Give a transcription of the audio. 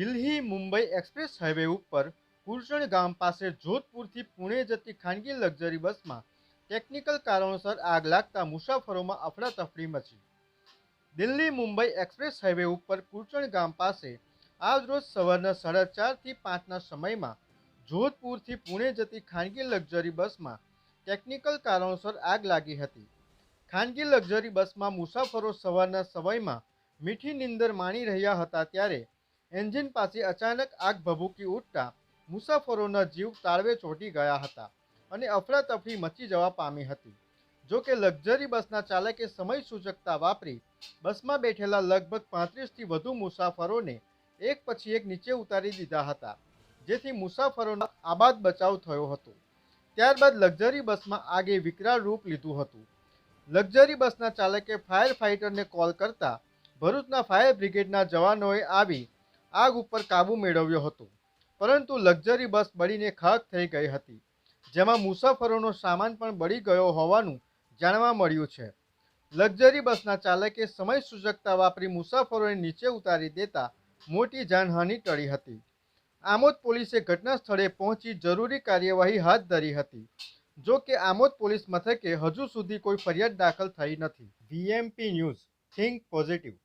Delhi Mumbai express highway ઉપર કુરસણ ગામ પાસે જોધપુરથી પુણે જતી ખાનગી લક્ઝરી બસમાં ટેકનિકલ કારણોસર આગ લાગતા મુસાફરોમાં અફડાતફડી મચી. દિલ્હી મુંબઈ એક્સપ્રેસ હાઈવે ઉપર કુરચણ ગામ પાસે આજરોજ સવારના સાડા ચારથી પાંચના સમયમાં જોધપુરથી પુણે જતી ખાનગી લક્ઝરી બસમાં ટેકનિકલ કારણોસર આગ લાગી હતી. ખાનગી લક્ઝરી બસમાં મુસાફરો સવારના સમયમાં મીઠી નીંદર માણી રહ્યા હતા ત્યારે એન્જિન પાસે અચાનક આગ ભભૂકી ઉઠતા મુસાફરોના જીવ તાળવે ચોંટી ગયા હતા અને અફરાતફરી મચી જવા પામી હતી. જો કે લક્ઝરી બસના ચાલકે સમય સૂચકતા વાપરી બસમાં બેઠેલા લગભગ પાંત્રીસથી વધુ મુસાફરોને એક પછી એક નીચે ઉતારી દીધા હતા, જેથી મુસાફરોનો આબાદ બચાવ થયો હતો. ત્યારબાદ લક્ઝરી બસમાં આગે વિકરાળ રૂપ લીધું હતું. લક્ઝરી બસના ચાલકે ફાયર ફાઇટરને કોલ કરતા ભરૂચના ફાયર બ્રિગેડના જવાનોએ આવી આગ ઉપર કાબૂ મેળવ્યો હતો. પરંતુ લક્ઝરી બસ બળીને ખાક થઈ ગઈ હતી, જેમાં મુસાફરોનો સામાન પણ બળી ગયો હોવાનું જાણવા મળ્યું છે. લક્ઝરી બસના ચાલકે સમય સૂચકતા વાપરી મુસાફરોને નીચે ઉતારી દેતા મોટી જાનહાનિ ટળી હતી. આમોદ પોલીસે ઘટના સ્થળે પહોંચી જરૂરી કાર્યવાહી હાથ ધરી હતી, જો કે આમોદ પોલીસ મથકે હજુ સુધી કોઈ ફરિયાદ દાખલ થઈ નથી. VMP news, think positive.